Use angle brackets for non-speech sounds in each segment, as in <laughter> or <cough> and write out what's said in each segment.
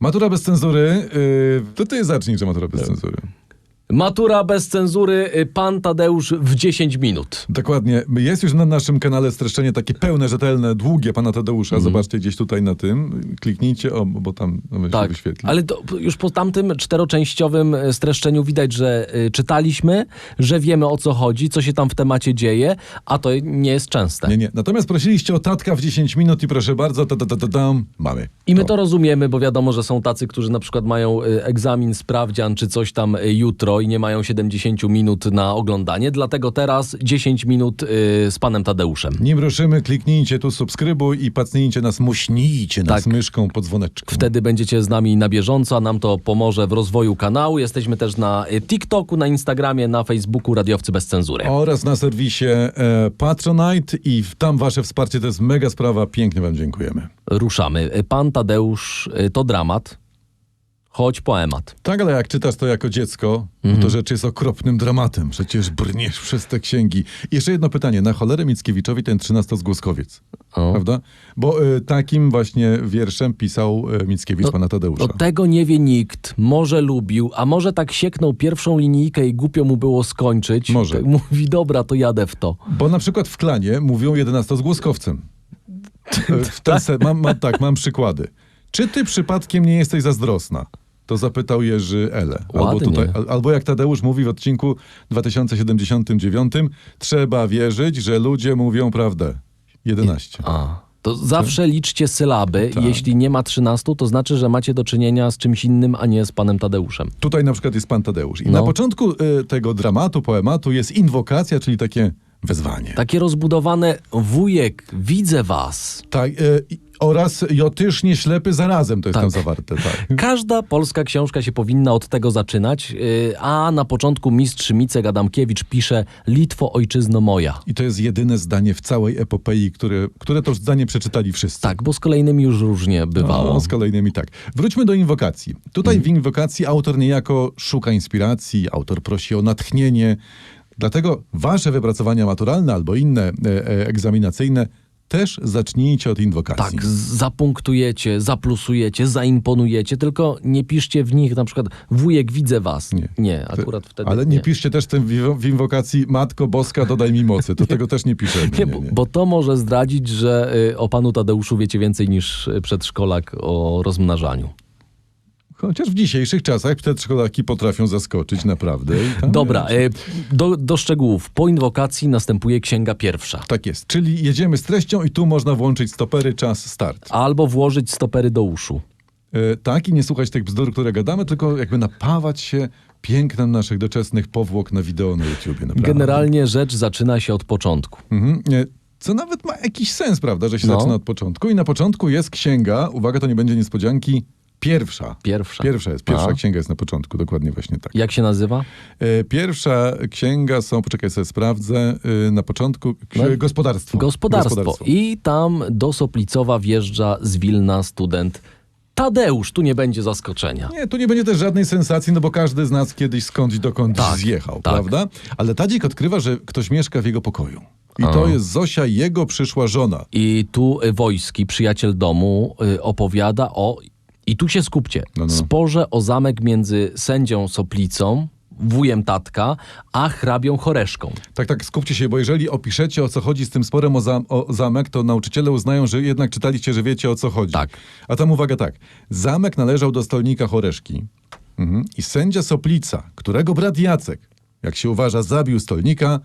Matura bez cenzury. Yy, to ty zacznij, że matura bez cenzury. Matura bez cenzury, y, pan Tadeusz w 10 minut. Dokładnie. Jest już na naszym kanale streszczenie takie pełne, rzetelne, długie pana Tadeusza. Mhm. Zobaczcie gdzieś tutaj na tym. Kliknijcie, o, bo tam no, się Tak, wyświetli. ale to już po tamtym czteroczęściowym e, streszczeniu widać, że y, czytaliśmy, że wiemy o co chodzi, co się tam w temacie dzieje, a to nie jest częste. Nie, nie. Natomiast prosiliście o tatka w 10 minut i proszę bardzo, ta, ta, ta, ta, tam, mamy. I my to rozumiemy, bo wiadomo, że są tacy, którzy na przykład mają y, egzamin, sprawdzian czy coś tam y, i nie mają 70 minut na oglądanie, dlatego teraz 10 minut y, z panem Tadeuszem. Nim ruszymy, kliknijcie tu subskrybuj i pacnijcie nas, muśnijcie nas Tak. myszką po dzwoneczku. Wtedy będziecie z nami na bieżąco, a nam to pomoże w rozwoju kanału. Jesteśmy też na y, TikToku, na Instagramie, na Facebooku Radiowcy Bez Cenzury. Oraz na serwisie e, Patronite i tam wasze wsparcie to jest mega sprawa. Pięknie wam dziękujemy. Ruszamy. Y, Pan Tadeusz y, to dramat, choć poemat. Tak, ale jak czytasz to jako dziecko, Mhm. to rzecz jest okropnym dramatem. Przecież brniesz przez te księgi. Jeszcze jedno pytanie. Na cholerę Mickiewiczowi ten trzynastozgłoskowiec, O. prawda? Bo y, takim właśnie wierszem pisał y, Mickiewicz pana Tadeusza. No tego nie wie nikt. Może lubił, a może tak sieknął pierwszą linijkę i głupio mu było skończyć. Może. Tak mówi, dobra, to jadę w to. Bo na przykład w klanie mówią jedenastozgłoskowcem. Y, <laughs> w ten se, mam, mam, tak, mam przykłady. Czy ty przypadkiem nie jesteś zazdrosna? To zapytał Jerzy Ele. Albo, tutaj, al- albo jak Tadeusz mówi w odcinku 2079, trzeba wierzyć, że ludzie mówią prawdę. 11. A. To zawsze liczcie sylaby. Tak. Jeśli nie ma 13, to znaczy, że macie do czynienia z czymś innym, a nie z panem Tadeuszem. Tutaj na przykład jest pan Tadeusz. I No. na początku y, tego dramatu, poematu jest inwokacja, czyli takie wezwanie. Takie rozbudowane wujek, widzę was. Tak, y, i- oraz jotysznie ślepy zarazem to jest Tak. tam zawarte. Tak. Każda polska książka się powinna od tego zaczynać, yy, a na początku mistrz Micek Adamkiewicz pisze Litwo, ojczyzno moja. I to jest jedyne zdanie w całej epopei, które, które to zdanie przeczytali wszyscy. Tak, bo z kolejnymi już różnie bywało. No, z kolejnymi tak. Wróćmy do inwokacji. Tutaj w inwokacji autor niejako szuka inspiracji, autor prosi o natchnienie. Dlatego wasze wypracowania maturalne albo inne e, e, egzaminacyjne też zacznijcie od inwokacji. Tak, zapunktujecie, zaplusujecie, zaimponujecie, tylko nie piszcie w nich na przykład wujek, widzę was. Nie. Nie, akurat wtedy Ale nie, piszcie też tym w, inwokacji Matko Boska, dodaj mi mocy. To <laughs> tego też nie piszemy. Nie, bo, bo to może zdradzić, że y, o panu Tadeuszu wiecie więcej niż przedszkolak o rozmnażaniu. Chociaż w dzisiejszych czasach przedszkolaki potrafią zaskoczyć naprawdę. Dobra, y, do, do szczegółów. Po inwokacji następuje księga pierwsza. Tak jest. Czyli jedziemy z treścią i tu można włączyć stopery, czas, start. Albo włożyć stopery do uszu. E, tak i nie słuchać tych bzdur, które gadamy, tylko jakby napawać się pięknem naszych doczesnych powłok na wideo na YouTubie. Naprawdę. Generalnie rzecz zaczyna się od początku. Mhm. E, Co nawet ma jakiś sens, prawda, że się No. zaczyna od początku. I na początku jest księga, uwaga, to nie będzie niespodzianki, pierwsza. Pierwsza. Pierwsza jest, pierwsza A. księga jest na początku, dokładnie właśnie tak. Jak się nazywa? E, Pierwsza księga są, poczekaj sobie sprawdzę, e, na początku No. gospodarstwo. Gospodarstwo. I tam do Soplicowa wjeżdża z Wilna student Tadeusz. Tu nie będzie zaskoczenia. Nie, tu nie będzie też żadnej sensacji, no bo każdy z nas kiedyś skądś dokąd Tak, zjechał, tak. prawda? Ale Tadzik odkrywa, że ktoś mieszka w jego pokoju. I to jest Zosia, jego przyszła żona. I tu Wojski, przyjaciel domu, y, opowiada o. I tu się skupcie. No, no. Sporze o zamek między sędzią Soplicą, wujem tatka, a hrabią Choreszką. Tak, tak, skupcie się, bo jeżeli opiszecie o co chodzi z tym sporem o, zam- o zamek, to nauczyciele uznają, że jednak czytaliście, że wiecie o co chodzi. Tak. A tam uwaga tak. Zamek należał do stolnika Choreszki mhm. i sędzia Soplica, którego brat Jacek, jak się uważa, zabił stolnika,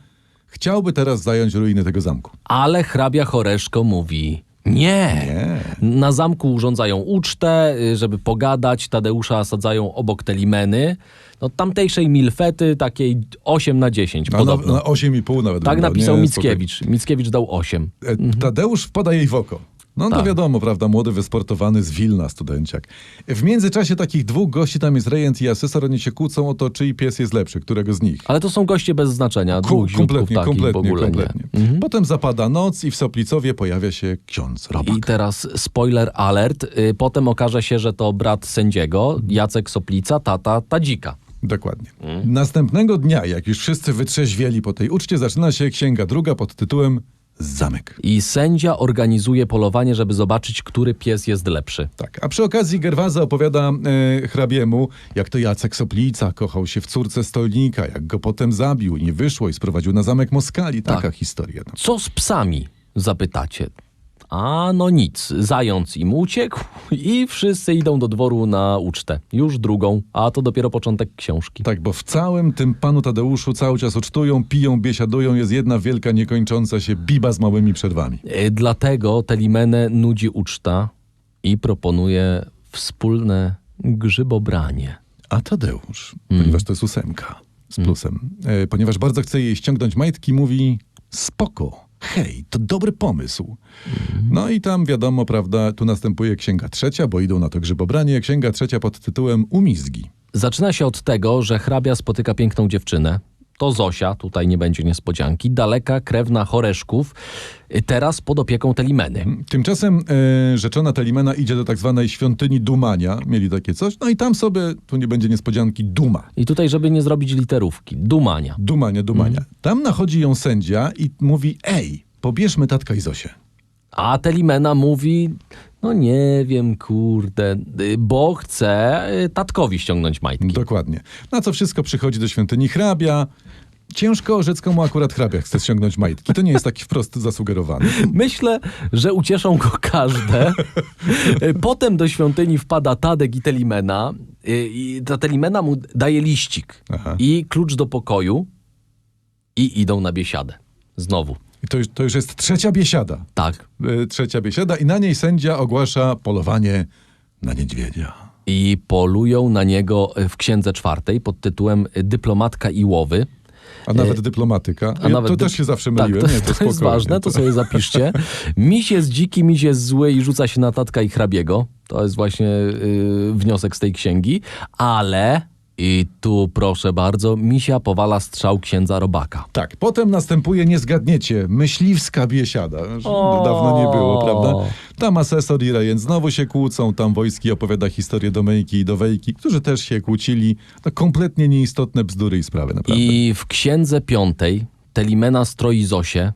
chciałby teraz zająć ruiny tego zamku. Ale hrabia Choreszko mówi. Nie. Nie. Na zamku urządzają ucztę, y, żeby pogadać. Tadeusza sadzają obok te limeny. No, tamtejszej milfety, takiej 8 na 10 A na, podobno. na 8,5 nawet. tak napisał nie? Mickiewicz. Mickiewicz dał 8. Spokojnie. E, Tadeusz wpada jej w oko. No to Tak. wiadomo, prawda, młody, wysportowany z Wilna studenciak. W międzyczasie takich dwóch gości, tam jest rejent i asesor, oni się kłócą o to, czyj pies jest lepszy, którego z nich. Ale to są goście bez znaczenia. Ku- Dwóch kompletnie, takich kompletnie, kompletnie. nie. Mhm. Potem zapada noc i w Soplicowie pojawia się ksiądz Robak. I teraz spoiler alert. Y, Potem okaże się, że to brat sędziego, Jacek Soplica, tata Tadzika. Dokładnie. Mhm. Następnego dnia, jak już wszyscy wytrzeźwieli po tej uczcie, zaczyna się księga druga pod tytułem zamek. I sędzia organizuje polowanie, żeby zobaczyć, który pies jest lepszy. Tak, a przy okazji Gerwaza opowiada e, hrabiemu, jak to Jacek Soplica kochał się w córce stolnika, jak go potem zabił i nie wyszło i sprowadził na zamek Moskali. Taka Tak. historia. No. Co z psami? Zapytacie. A no nic, zając im uciekł i wszyscy idą do dworu na ucztę. Już drugą, a to dopiero początek książki. Tak, bo w całym tym panu Tadeuszu cały czas ucztują, piją, biesiadują, jest jedna wielka, niekończąca się biba z małymi przerwami. E, Dlatego Telimenę nudzi uczta i proponuje wspólne grzybobranie. A Tadeusz, ponieważ to jest ósemka z plusem, e, ponieważ bardzo chce jej ściągnąć majtki, mówi spoko, hej, to dobry pomysł. No i tam wiadomo, prawda, tu następuje księga trzecia, bo idą na to grzybobranie, księga trzecia pod tytułem Umizgi. Zaczyna się od tego, że hrabia spotyka piękną dziewczynę. To Zosia, tutaj nie będzie niespodzianki, daleka krewna Choreszków, y, teraz pod opieką Telimeny. Tymczasem e, rzeczona Telimena idzie do tak zwanej świątyni Dumania, mieli takie coś, no i tam sobie, tu nie będzie niespodzianki, Duma. I tutaj, żeby nie zrobić literówki, dumania. Dumania, Dumania. Tam nachodzi ją sędzia i mówi, ej, pobierzmy tatka i Zosię. A Telimena mówi, no nie wiem, kurde, y, bo chce y, tatkowi ściągnąć majtki. Dokładnie. Na co wszystko przychodzi do świątyni hrabia. Ciężko orzec, komu akurat hrabia chce ściągnąć majtki. To nie jest taki wprost zasugerowany. <laughs> Myślę, że ucieszą go każde. Y, Potem do świątyni wpada Tadek i Telimena. I ta Telimena mu daje liścik Aha. i klucz do pokoju i idą na biesiadę. Znowu. I to, już- to już jest trzecia biesiada. Tak. E, Trzecia biesiada i na niej sędzia ogłasza polowanie na niedźwiedzia. I polują na niego w księdze czwartej pod tytułem Dyplomatka i łowy. A nawet dyplomatyka. A Ja nawet to dy- też się zawsze tak, myliłem. to, nie, to, jest spokojnie. ważne, to sobie zapiszcie. <laughs> Miś jest dziki, miś jest zły i rzuca się na tatka i hrabiego. To jest właśnie y, wniosek z tej księgi. Ale, i tu proszę bardzo, misia powala strzał księdza robaka. Tak, potem następuje, nie zgadniecie, myśliwska biesiada. O. Dawno nie było, prawda? Tam asesor i rejent znowu się kłócą, tam wojski opowiada historię Domejki i Dowejki, którzy też się kłócili. To kompletnie nieistotne bzdury i sprawy, naprawdę. I w księdze piątej Telimena stroi Zosię,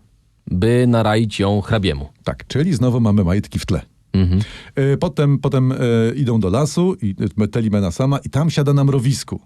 by naraić ją hrabiemu. Tak, czyli znowu mamy majtki w tle. Mhm. E, Potem, potem e, idą do lasu i e, Telimena sama i tam siada na mrowisku.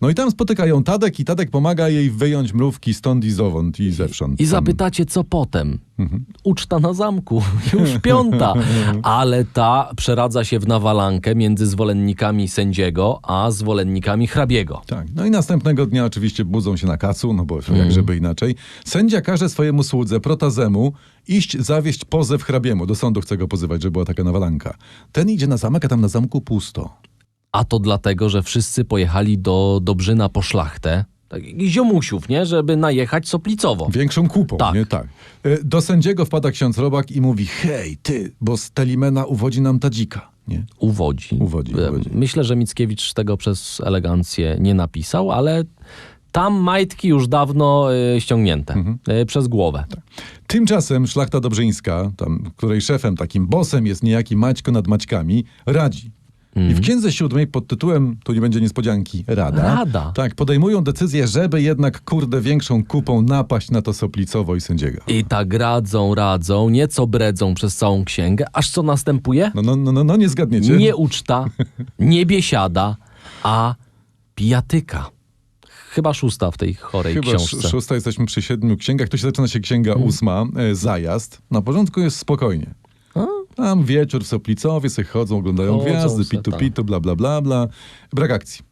No i tam spotykają Tadek i Tadek pomaga jej wyjąć mrówki stąd i zowąd i zewsząd. I zapytacie, co potem? Mhm. Uczta na zamku, <laughs> już piąta. Ale ta przeradza się w nawalankę między zwolennikami sędziego, a zwolennikami hrabiego. Tak. No i następnego dnia oczywiście budzą się na kacu, no bo Mhm. jak żeby inaczej. Sędzia każe swojemu słudze, protazemu, iść zawieść pozew hrabiemu. Do sądu chce go pozywać, że była taka nawalanka. Ten idzie na zamek, a tam na zamku pusto. A to dlatego, że wszyscy pojechali do Dobrzyna po szlachtę, tak, ziomusiów, nie? Żeby najechać soplicowo. Większą kupą, Tak. nie? Tak. E, Do sędziego wpada ksiądz Robak i mówi, hej, ty, bo z Telimena uwodzi nam tadzika, nie? Uwodzi. Uwodzi, E, uwodzi. Myślę, że Mickiewicz tego przez elegancję nie napisał, ale tam majtki już dawno e, ściągnięte Mhm. przez głowę. Tymczasem szlachta dobrzyńska, tam, której szefem, takim bosem jest niejaki Maćko nad Maćkami, radzi. I w księdze siódmej pod tytułem, tu nie będzie niespodzianki, Rada. Rada. Tak, podejmują decyzję, żeby jednak, kurde, większą kupą napaść na to Soplicowo i sędziego. I tak radzą, radzą, nieco bredzą przez całą księgę, aż co następuje? No, no, no, no, no nie zgadniecie. Nie uczta, nie biesiada, a pijatyka. Chyba szósta w tej chorej Chyba książce. sz- szósta, jesteśmy przy siedmiu księgach. Tu się zaczyna się księga Mhm. ósma, e, zajazd. Na porządku jest spokojnie. Tam wieczór w Soplicowie sobie chodzą, oglądają Chodzą gwiazdy, se, pitu tak. pitu, bla bla bla bla. Brak akcji.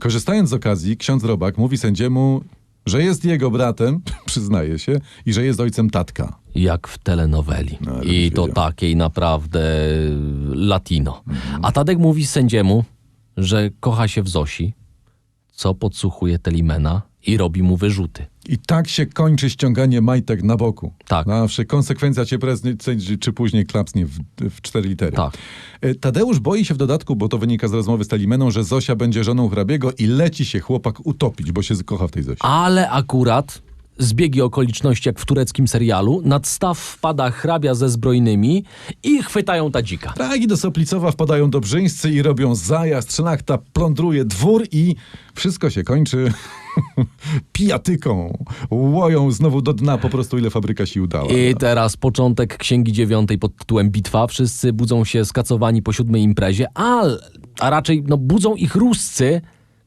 Korzystając z okazji, ksiądz Robak mówi sędziemu, że jest jego bratem, <laughs> przyznaje się, i że jest ojcem tatka. Jak w telenoweli. No, ale I byś to wiedział. takiej naprawdę latino. Mhm. A Tadek mówi sędziemu, że kocha się w Zosi, co podsłuchuje Telimena i robi mu wyrzuty. I tak się kończy ściąganie majtek na boku. Tak. Zawsze konsekwencja cię prędzej czy później klapsnie w, w cztery litery. Tak. E, Tadeusz boi się w dodatku, bo to wynika z rozmowy z Talimeną, że Zosia będzie żoną hrabiego i leci się chłopak utopić, bo się kocha w tej Zosi. Ale akurat zbiegi okoliczności jak w tureckim serialu. Nad staw wpada hrabia ze zbrojnymi i chwytają tadzika. Tak, i do Soplicowa wpadają dobrzyńscy i robią zajazd, szlachta plądruje dwór i wszystko się kończy <laughs> pijatyką. Łoją znowu do dna po prostu ile fabryka sił dała. I teraz początek księgi dziewiątej pod tytułem Bitwa. Wszyscy budzą się skacowani po siódmej imprezie, a, a raczej no, budzą ich ruscy,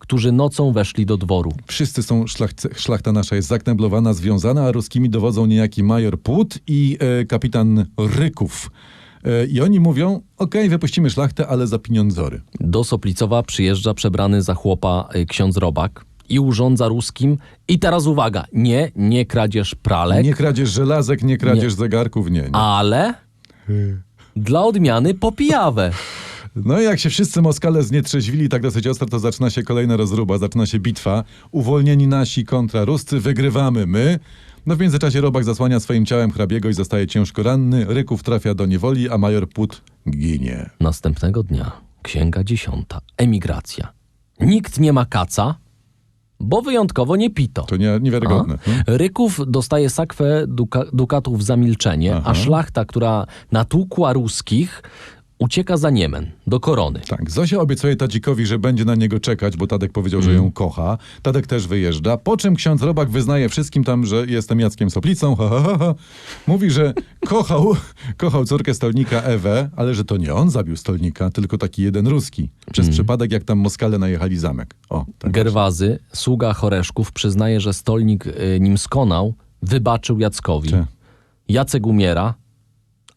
którzy nocą weszli do dworu. Wszyscy są, szlachce, szlachta nasza jest zakneblowana, związana, a ruskimi dowodzą niejaki major Płut i e, kapitan Ryków. E, I oni mówią, okej, wypuścimy szlachtę, ale za pieniądzory. Do Soplicowa przyjeżdża przebrany za chłopa y, ksiądz Robak i urządza ruskim. I teraz uwaga, nie, nie kradzież pralek, Nie kradzież żelazek, nie kradzież zegarków, nie. nie. ale dla odmiany popijawę. No i jak się wszyscy Moskale znietrzeźwili tak dosyć ostro, to zaczyna się kolejna rozruba, zaczyna się bitwa. Uwolnieni nasi kontra Ruscy, wygrywamy my. No w międzyczasie Robak zasłania swoim ciałem hrabiego i zostaje ciężko ranny. Ryków trafia do niewoli, a major Put ginie. Następnego dnia, księga dziesiąta, emigracja. Nikt nie ma kaca, bo wyjątkowo nie pito. To nie, niewiarygodne. Hmm? Ryków dostaje sakwę duka, dukatów za milczenie, a szlachta, która natłukła ruskich, ucieka za Niemen, do korony. Tak, Zosia obiecuje Tadzikowi, że będzie na niego czekać, bo Tadek powiedział, że ją kocha. Tadek też wyjeżdża, po czym ksiądz Robak wyznaje wszystkim tam, że jestem Jackiem Soplicą. Ha, ha, ha, ha. Mówi, że kochał, kochał córkę stolnika Ewę, ale że to nie on zabił stolnika, tylko taki jeden ruski. Przez przypadek, jak tam Moskale najechali zamek. O, tak. Gerwazy, sługa Choreszków, przyznaje, że stolnik y, nim skonał, wybaczył Jackowi. Cze. Jacek umiera,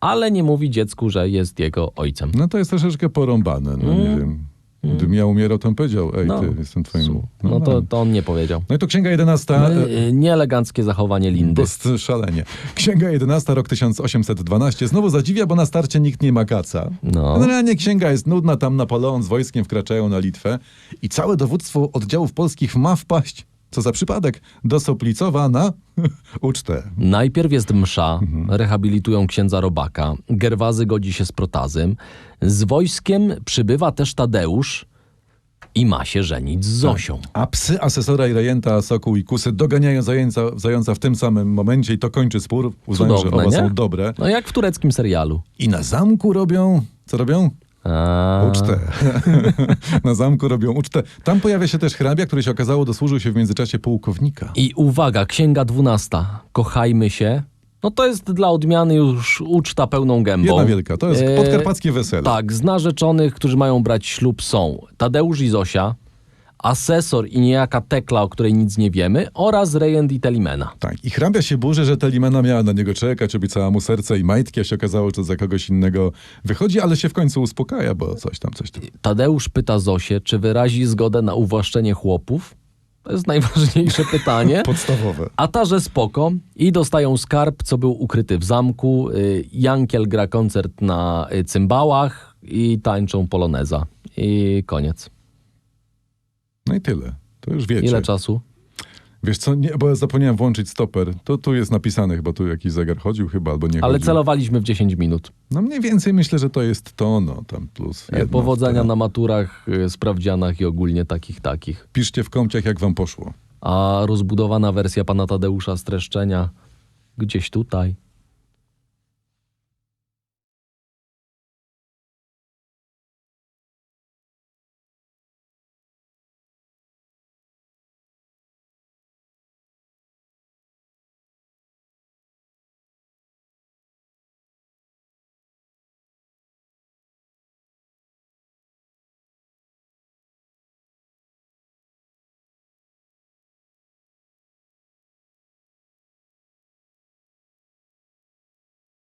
ale nie mówi dziecku, że jest jego ojcem. No to jest troszeczkę porąbane, no nie wiem. Gdybym ja umierał, to powiedział, ej, No. ty, jestem twoim... Su- No to, to on nie powiedział. No i to księga 11. e, Y, Nieeleganckie zachowanie Lindy. Dost szalenie. Księga 11, rok 1812. Znowu zadziwia, bo na starcie nikt nie ma kaca. No. Generalnie księga jest nudna, tam Napoleon z wojskiem wkraczają na Litwę i całe dowództwo oddziałów polskich ma wpaść, co za przypadek, do Soplicowa na <laughs> ucztę. Najpierw jest msza, Mhm. rehabilitują księdza Robaka, Gerwazy godzi się z protazym, z wojskiem przybywa też Tadeusz i ma się żenić z Zosią. A psy asesora i rejenta Sokół i Kusy doganiają zająca, zająca w tym samym momencie i to kończy spór. Uznają, że Cudowne, oba nie? są dobre. No jak w tureckim serialu. I na zamku robią... Co robią? A, Ucztę. <laughs> Na zamku robią ucztę. Tam pojawia się też hrabia, który się okazało dosłużył się w międzyczasie pułkownika. I uwaga, księga dwunasta. Kochajmy się. No to jest dla odmiany już uczta pełną gębą. Jedna wielka. To jest E, podkarpackie wesele. Tak, z narzeczonych, którzy mają brać ślub są Tadeusz i Zosia, asesor i niejaka Tekla, o której nic nie wiemy, oraz rejent i Telimena. Tak. I hrabia się burzy, że Telimena miała na niego czekać, obiecała mu serce i majtki, a się okazało, że za kogoś innego wychodzi, ale się w końcu uspokaja, bo coś tam, coś tam. Tadeusz pyta Zosię, czy wyrazi zgodę na uwłaszczenie chłopów. To jest najważniejsze <laughs> pytanie. Podstawowe. A ta, że spoko i dostają skarb, co był ukryty w zamku. Y, Jankiel gra koncert na y, cymbałach i tańczą poloneza. I koniec. No i tyle. To już wiecie. Ile czasu? Wiesz co, nie, bo ja zapomniałem włączyć stoper. To tu jest napisane chyba, tu jakiś zegar chodził chyba, albo nie Ale chodził. celowaliśmy w 10 minut. No mniej więcej myślę, że to jest to, no tam plus E, jedno. Powodzenia To- na maturach, y, sprawdzianach i ogólnie takich takich. Piszcie w komciach, jak wam poszło. A rozbudowana wersja pana Tadeusza streszczenia gdzieś tutaj.